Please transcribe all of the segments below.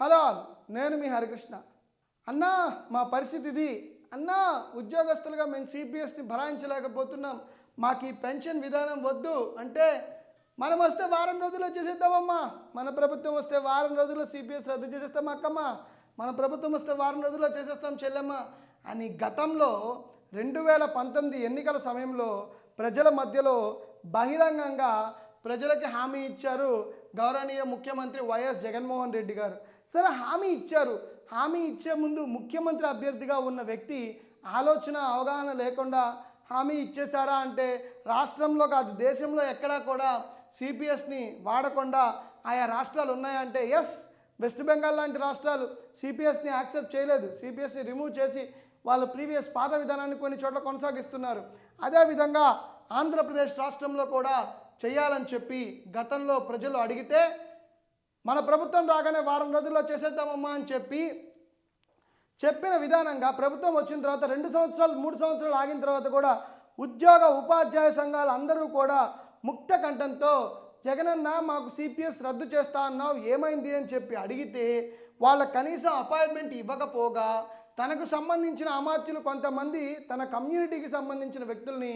Hello నేను మీ హరికృష్ణ. అన్నా మా పరిస్థితి ఇది. అన్నా ఉద్యోగస్తులుగా మేము సిపిఎస్ని భరాయించలేకపోతున్నాం. మాకు ఈ పెన్షన్ విధానం వద్దు అంటే మనం వస్తే వారం రోజుల్లో చేసేద్దామమ్మా. మన ప్రభుత్వం వస్తే వారం రోజుల్లో సిపిఎస్ రద్దు చేసేస్తాం అక్కమ్మ? మన ప్రభుత్వం వస్తే వారం రోజుల్లో చేసేస్తాం చెల్లెమ్మ. అని గతంలో రెండు వేల పంతొమ్మిది ఎన్నికల సమయంలో ప్రజల మధ్యలో బహిరంగంగా ప్రజలకి హామీ ఇచ్చారు గౌరవనీయ ముఖ్యమంత్రి వైఎస్ జగన్మోహన్ రెడ్డి గారు. సరే హామీ ఇచ్చారు. హామీ ఇచ్చే ముందు ముఖ్యమంత్రి అభ్యర్థిగా ఉన్న వ్యక్తి ఆలోచన అవగాహన లేకుండా హామీ ఇచ్చేశారా అంటే రాష్ట్రంలో కాదు దేశంలో ఎక్కడా కూడా సిపిఎస్ని వాడకుండా ఆయా రాష్ట్రాలు ఉన్నాయంటే ఎస్ వెస్ట్ బెంగాల్ లాంటి రాష్ట్రాలు సిపిఎస్ని యాక్సెప్ట్ చేయలేదు. సిపిఎస్ని రిమూవ్ చేసి వాళ్ళు ప్రీవియస్ పాత విధానాన్ని కొన్ని చోట్ల కొనసాగిస్తున్నారు. అదేవిధంగా ఆంధ్రప్రదేశ్ రాష్ట్రంలో కూడా చేయాలని చెప్పి గతంలో ప్రజలు అడిగితే మన ప్రభుత్వం రాగానే వారం రోజుల్లో చేసేద్దామమ్మా అని చెప్పి చెప్పిన విధానంగా ప్రభుత్వం వచ్చిన తర్వాత రెండు సంవత్సరాలు మూడు సంవత్సరాలు ఆగిన తర్వాత కూడా ఉద్యోగ ఉపాధ్యాయ సంఘాలు అందరూ కూడా ముక్త కంఠంతో జగనన్న మాకు సిపిఎస్ రద్దు చేస్తా అన్నావు ఏమైంది? అని చెప్పి అడిగితే వాళ్ళ కనీసం అపాయింట్మెంట్ ఇవ్వకపోగా తనకు సంబంధించిన అమాత్యులు కొంతమంది తన కమ్యూనిటీకి సంబంధించిన వ్యక్తుల్ని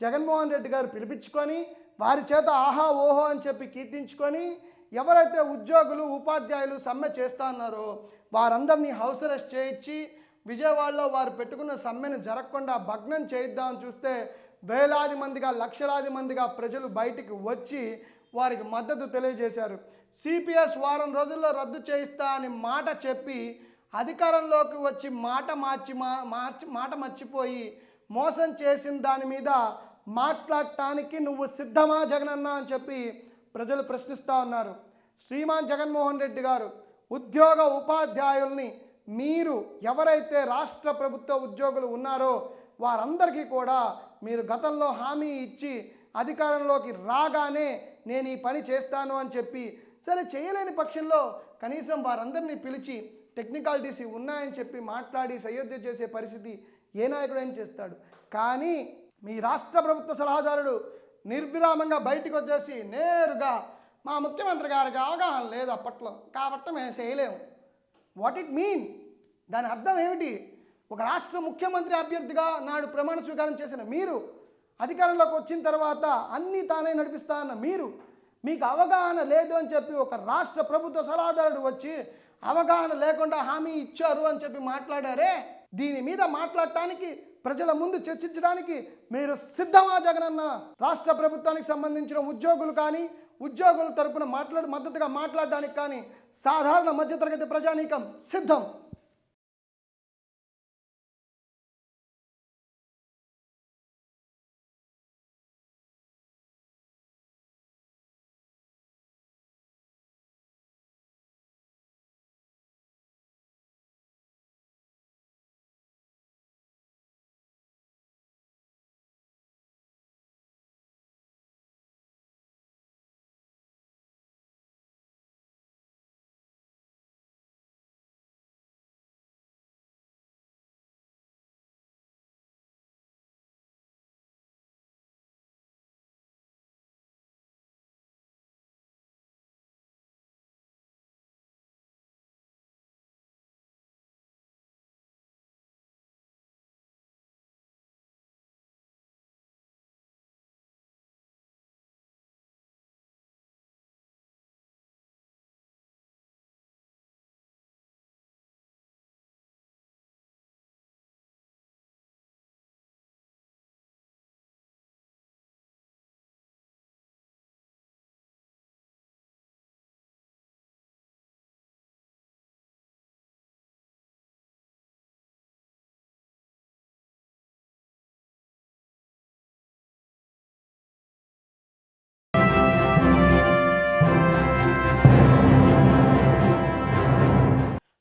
జగన్మోహన్ రెడ్డి గారు పిలిపించుకొని వారి చేత ఆహా ఓహో అని చెప్పి కీర్తించుకొని ఎవరైతే ఉద్యోగులు ఉపాధ్యాయులు సమ్మె చేస్తా ఉన్నారో వారందరినీ హౌస్ అరెస్ట్ చేయించి విజయవాడలో వారు పెట్టుకున్న సమ్మెను జరగకుండా భగ్నం చేయిద్దామని చూస్తే వేలాది మందిగా లక్షలాది మందిగా ప్రజలు బయటికి వచ్చి వారికి మద్దతు తెలియజేశారు. సిపిఎస్ వారం రోజుల్లో రద్దు చేయిస్తా అని మాట చెప్పి అధికారంలోకి వచ్చి మాట మార్చి మా- మార్చి మాట మర్చిపోయి మోసం చేసిన దాని మీద మాట్లాడటానికి నువ్వు సిద్ధమా జగనన్న అని చెప్పి ప్రజలు ప్రశ్నిస్తూ ఉన్నారు. శ్రీమాన్ జగన్మోహన్ రెడ్డి గారు ఉద్యోగ ఉపాధ్యాయుల్ని మీరు ఎవరైతే రాష్ట్ర ప్రభుత్వ ఉద్యోగులు ఉన్నారో వారందరికీ కూడా మీరు గతంలో హామీ ఇచ్చి అధికారంలోకి రాగానే నేను ఈ పని చేస్తాను అని చెప్పి సరే చేయలేని పక్షంలో కనీసం వారందరినీ పిలిచి టెక్నికాలిటీస్ ఉన్నాయని చెప్పి మాట్లాడి సయోధ్య చేసే పరిస్థితి ఏ నాయకుడు ఏం చేస్తాడు. కానీ మీ రాష్ట్ర ప్రభుత్వ సలహాదారుడు నిర్విరామంగా బయటికి వచ్చేసి నేరుగా మా ముఖ్యమంత్రి గారికి అవగాహన లేదు అప్పట్లో. కాబట్టి మేము చేయలేము. వాట్ ఇట్ మీన్ దాని అర్థం ఏమిటి? ఒక రాష్ట్ర ముఖ్యమంత్రి అభ్యర్థిగా నాడు ప్రమాణ స్వీకారం చేసిన మీరు అధికారంలోకి వచ్చిన తర్వాత అన్నీ తానే నడిపిస్తా అన్న మీరు మీకు అవగాహన లేదు అని చెప్పి ఒక రాష్ట్ర ప్రభుత్వ సలహాదారుడు వచ్చి అవగాహన లేకుండా హామీ ఇచ్చారు అని చెప్పి మాట్లాడారే? దీని మీద మాట్లాడటానికి ప్రజల ముందు చర్చించడానికి మీరు సిద్ధమా జగనన్న? రాష్ట్ర ప్రభుత్వానికి సంబంధించిన ఉద్యోగులు కానీ ఉద్యోగుల తరపున మాట్లాడు మద్దతుగా మాట్లాడడానికి కానీ సాధారణ మధ్యతరగతి ప్రజానీకం సిద్ధం.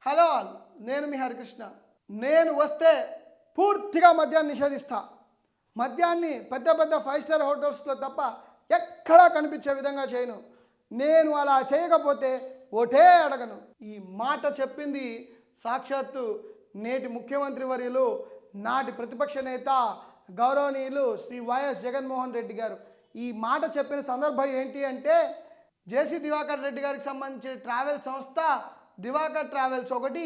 హలో ఆల్ నేను మీ హరికృష్ణ. నేను వస్తే పూర్తిగా మద్యాన్ని నిషేధిస్తా. మద్యాన్ని పెద్ద పెద్ద ఫైవ్ స్టార్ హోటల్స్లో తప్ప ఎక్కడా కనిపించే విధంగా చేయను. నేను అలా చేయకపోతే ఓటే అడగను. ఈ మాట చెప్పింది సాక్షాత్తు నేటి ముఖ్యమంత్రి వర్యులు నాటి ప్రతిపక్ష నేత గౌరవనీయులు శ్రీ వైఎస్ జగన్మోహన్ రెడ్డి గారు. ఈ మాట చెప్పిన సందర్భం ఏంటి అంటే జేసీ దివాకర్ రెడ్డి గారికి సంబంధించిన ట్రావెల్ సంస్థ దివాకర్ ట్రావెల్స్ ఒకటి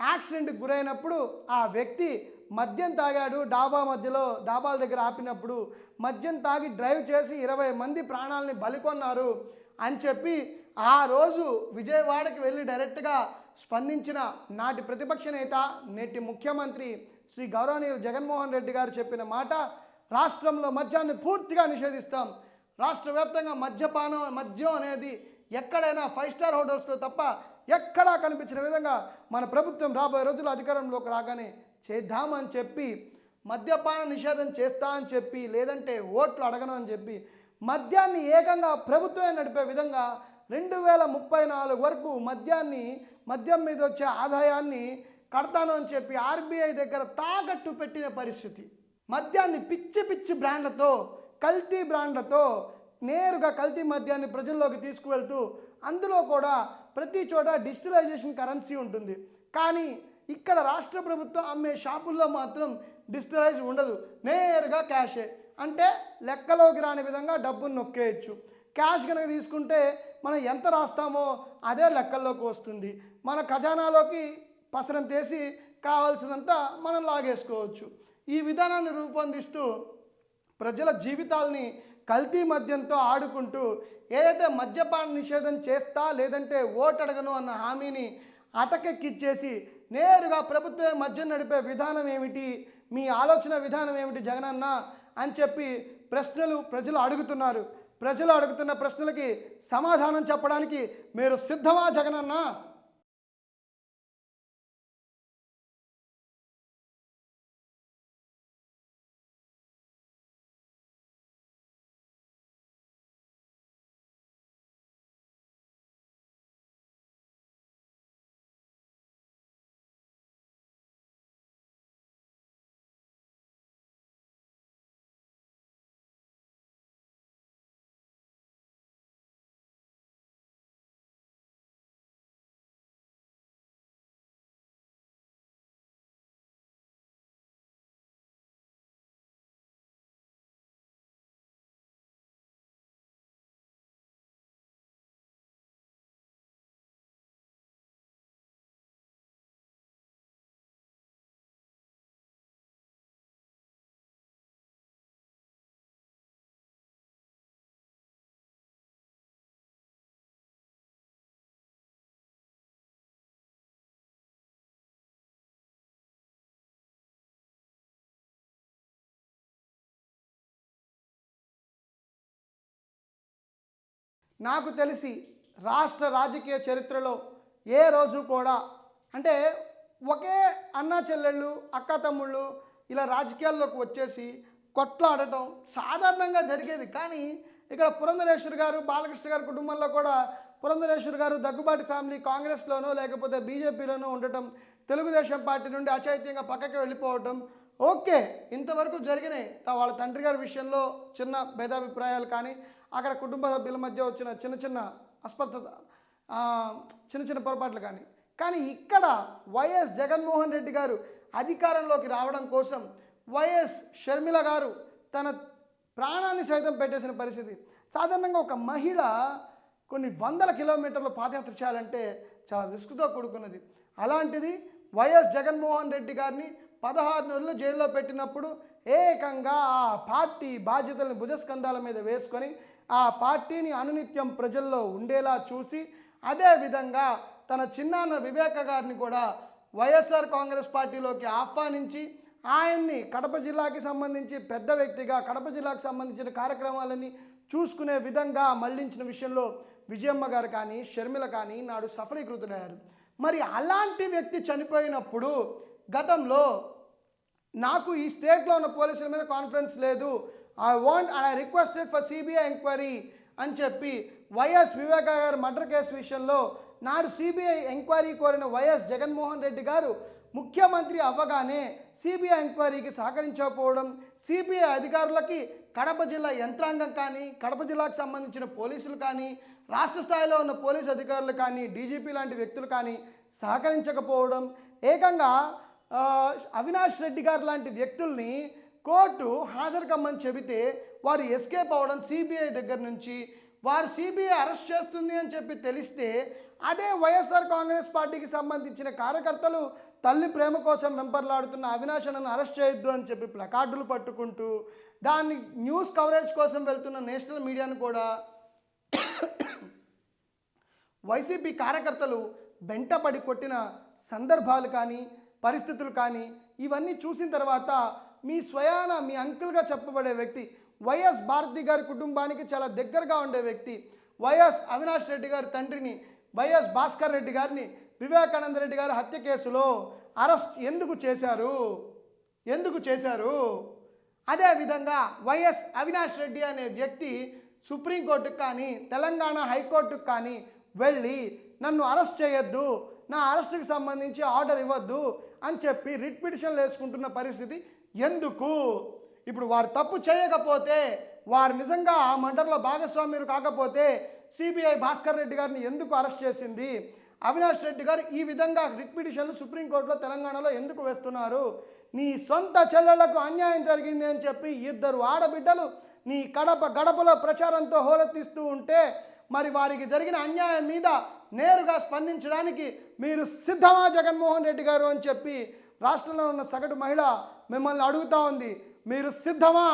యాక్సిడెంట్కి గురైనప్పుడు ఆ వ్యక్తి మద్యం తాగాడు. డాబా మధ్యలో డాబాల దగ్గర ఆపినప్పుడు మద్యం తాగి డ్రైవ్ చేసి ఇరవై మంది ప్రాణాలని బలికొన్నారు అని చెప్పి ఆ రోజు విజయవాడకి వెళ్ళి డైరెక్ట్గా స్పందించిన నాటి ప్రతిపక్ష నేత నేటి ముఖ్యమంత్రి శ్రీ గౌరవనీయులు జగన్మోహన్ రెడ్డి గారు చెప్పిన మాట రాష్ట్రంలో మద్యాన్ని పూర్తిగా నిషేధిస్తాం. రాష్ట్ర వ్యాప్తంగా మద్యపానం మద్యం అనేది ఎక్కడైనా ఫైవ్ స్టార్ హోటల్స్లో తప్ప ఎక్కడా కనిపించిన విధంగా మన ప్రభుత్వం రాబోయే రోజులు అధికారంలోకి రాగానే చేద్దామని చెప్పి మద్యపాన నిషేధం చేస్తా అని చెప్పి లేదంటే ఓట్లు అడగను అని చెప్పి మద్యాన్ని ఏకంగా ప్రభుత్వమే నడిపే విధంగా రెండు వేల ముప్పై నాలుగు వరకు మద్యాన్ని మద్యం మీద వచ్చే ఆదాయాన్ని కడతాను అని చెప్పి ఆర్బీఐ దగ్గర తాకట్టు పెట్టిన పరిస్థితి. మద్యాన్ని పిచ్చి పిచ్చి బ్రాండ్లతో కల్తీ బ్రాండ్లతో నేరుగా కల్తీ మద్యాన్ని ప్రజల్లోకి తీసుకువెళ్తూ అందులో కూడా ప్రతి చోట డిజిటలైజేషన్ కరెన్సీ ఉంటుంది. కానీ ఇక్కడ రాష్ట్ర ప్రభుత్వం అమ్మే షాపుల్లో మాత్రం డిజిటలైజ్ ఉండదు. నేరుగా క్యాషే. అంటే లెక్కలోకి రాని విధంగా డబ్బును నొక్కేయచ్చు. క్యాష్ కనుక తీసుకుంటే మనం ఎంత రాస్తామో అదే లెక్కల్లోకి వస్తుంది. మన ఖజానాలోకి పసరం తీసి కావాల్సినంత మనం లాగేసుకోవచ్చు. ఈ విధానాన్ని రూపొందిస్తూ ప్రజల జీవితాల్ని కల్తీ మద్యంతో ఆడుకుంటూ ఏదైతే మద్యపాన నిషేధం చేస్తా లేదంటే ఓటు అడగను అన్న హామీని అటకెక్కిచ్చేసి నేరుగా ప్రభుత్వమే మద్యం నడిపే విధానం ఏమిటి? మీ ఆలోచన విధానం ఏమిటి జగనన్న? అని చెప్పి ప్రశ్నలు ప్రజలు అడుగుతున్నారు. ప్రజలు అడుగుతున్న ప్రశ్నలకి సమాధానం చెప్పడానికి మీరు సిద్ధమా జగనన్న? నాకు తెలిసి రాష్ట్ర రాజకీయ చరిత్రలో ఏ రోజు కూడా అంటే ఒకే అన్నా చెల్లెళ్ళు అక్క తమ్ముళ్ళు ఇలా రాజకీయాల్లోకి వచ్చేసి కొట్లాడటం సాధారణంగా జరిగేది. కానీ ఇక్కడ పురంధరేశ్వర్ గారు బాలకృష్ణ గారి కుటుంబంలో కూడా పురంధరేశ్వర్ గారు దగ్గుబాటి ఫ్యామిలీ కాంగ్రెస్లోనో లేకపోతే బీజేపీలోనో ఉండటం తెలుగుదేశం పార్టీ నుండి అచైత్యంగా పక్కకి వెళ్ళిపోవటం ఓకే ఇంతవరకు జరిగినాయి. వాళ్ళ తండ్రి గారి విషయంలో చిన్న భేదాభిప్రాయాలు కానీ అక్కడ కుటుంబ సభ్యుల మధ్య వచ్చిన చిన్న చిన్న అస్పష్టత చిన్న చిన్న పొరపాట్లు కానీ. కానీ ఇక్కడ వైఎస్ జగన్మోహన్ రెడ్డి గారు అధికారంలోకి రావడం కోసం వైఎస్ షర్మిల గారు తన ప్రాణాన్ని సైతం పెట్టేసిన పరిస్థితి. సాధారణంగా ఒక మహిళ కొన్ని వందల కిలోమీటర్లు పాదయాత్ర చేయాలంటే చాలా రిస్క్తో కూడుకున్నది. అలాంటిది వైఎస్ జగన్మోహన్ రెడ్డి గారిని పదహారు నెలలు జైల్లో పెట్టినప్పుడు ఏకంగా ఆ పార్టీ బాధ్యతలను భుజస్కంధాల మీద వేసుకొని ఆ పార్టీని అనునిత్యం ప్రజల్లో ఉండేలా చూసి అదేవిధంగా తన చిన్నాన్న వివేక గారిని కూడా వైఎస్ఆర్ కాంగ్రెస్ పార్టీలోకి ఆహ్వానించి ఆయన్ని కడప జిల్లాకి సంబంధించి పెద్ద వ్యక్తిగా కడప జిల్లాకు సంబంధించిన కార్యక్రమాలని చూసుకునే విధంగా మళ్ళించిన విషయంలో విజయమ్మ గారు కానీ షర్మిల కానీ నాడు సఫలీకృతులయ్యారు. మరి అలాంటి వ్యక్తి చనిపోయినప్పుడు గతంలో నాకు ఈ స్టేట్లో ఉన్న పోలీసుల మీద కాన్ఫిడెన్స్ లేదు. I want and I requested for CBI enquiry అని చెప్పి వైఎస్ వివేక గారి మర్డర్ కేసు విషయంలో నాడు సిబిఐ ఎంక్వైరీ కోరిన వైఎస్ జగన్మోహన్ రెడ్డి గారు ముఖ్యమంత్రి అవ్వగానే సిబిఐ ఎంక్వైరీకి సహకరించకపోవడం సిబిఐ అధికారులకి కడప జిల్లా యంత్రాంగం కానీ కడప జిల్లాకు సంబంధించిన పోలీసులు కానీ రాష్ట్ర స్థాయిలో ఉన్న పోలీసు అధికారులు కానీ డీజీపీ లాంటి వ్యక్తులు కానీ సహకరించకపోవడం ఏకంగా అవినాష్ రెడ్డి గారు లాంటి వ్యక్తుల్ని కోర్టు హాజరు కమ్మని చెబితే వారు ఎస్కేప్ అవ్వడం సిబిఐ దగ్గర నుంచి. వారు సిబిఐ అరెస్ట్ చేస్తుంది అని చెప్పి తెలిస్తే అదే వైఎస్ఆర్ కాంగ్రెస్ పార్టీకి సంబంధించిన కార్యకర్తలు తల్లి ప్రేమ కోసం వెంపర్లాడుతున్న అవినాశనను అరెస్ట్ చేయొద్దు అని చెప్పి ప్లకార్డులు పట్టుకుంటూ దాన్ని న్యూస్ కవరేజ్ కోసం వెళ్తున్న నేషనల్ మీడియాను కూడా వైసీపీ కార్యకర్తలు వెంటపడి కొట్టిన సందర్భాలు కానీ పరిస్థితులు కానీ ఇవన్నీ చూసిన తర్వాత మీ స్వయాన మీ అంకుల్గా చెప్పబడే వ్యక్తి వైఎస్ భారతి గారి కుటుంబానికి చాలా దగ్గరగా ఉండే వ్యక్తి వైఎస్ అవినాష్ రెడ్డి గారి తండ్రిని వైఎస్ భాస్కర్ రెడ్డి గారిని వివేకానంద రెడ్డి గారి హత్య కేసులో అరెస్ట్ ఎందుకు చేశారు? ఎందుకు చేశారు? అదేవిధంగా వైఎస్ అవినాష్ రెడ్డి అనే వ్యక్తి సుప్రీంకోర్టుకు కానీ తెలంగాణ హైకోర్టుకు కానీ వెళ్ళి నన్ను అరెస్ట్ చేయొద్దు. నా అరెస్టుకి సంబంధించి ఆర్డర్ ఇవ్వద్దు. అని చెప్పి రిట్ పిటిషన్లు వేసుకుంటున్న పరిస్థితి ఎందుకు? ఇప్పుడు వారు తప్పు చేయకపోతే వారు నిజంగా ఆ మర్డర్లో భాగస్వామ్యులు కాకపోతే సిబిఐ భాస్కర్ రెడ్డి గారిని ఎందుకు అరెస్ట్ చేసింది? అవినాష్ రెడ్డి గారు ఈ విధంగా రిట్ పిటిషన్లు సుప్రీంకోర్టులో తెలంగాణలో ఎందుకు వేస్తున్నారు? నీ సొంత చెల్లెళ్ళకు అన్యాయం జరిగింది అని చెప్పి ఇద్దరు ఆడబిడ్డలు నీ కడప గడపలో ప్రచారంతో హోరెత్తిస్తూ ఉంటే మరి వారికి జరిగిన అన్యాయం మీద నేరుగా స్పందించడానికి మీరు సిద్ధమా జగన్మోహన్ రెడ్డి గారు అని చెప్పి రాష్ట్రంలో ఉన్న సగటు మహిళ మిమ్మల్ని అడుగుతా ఉంది. మీరు సిద్ధమా?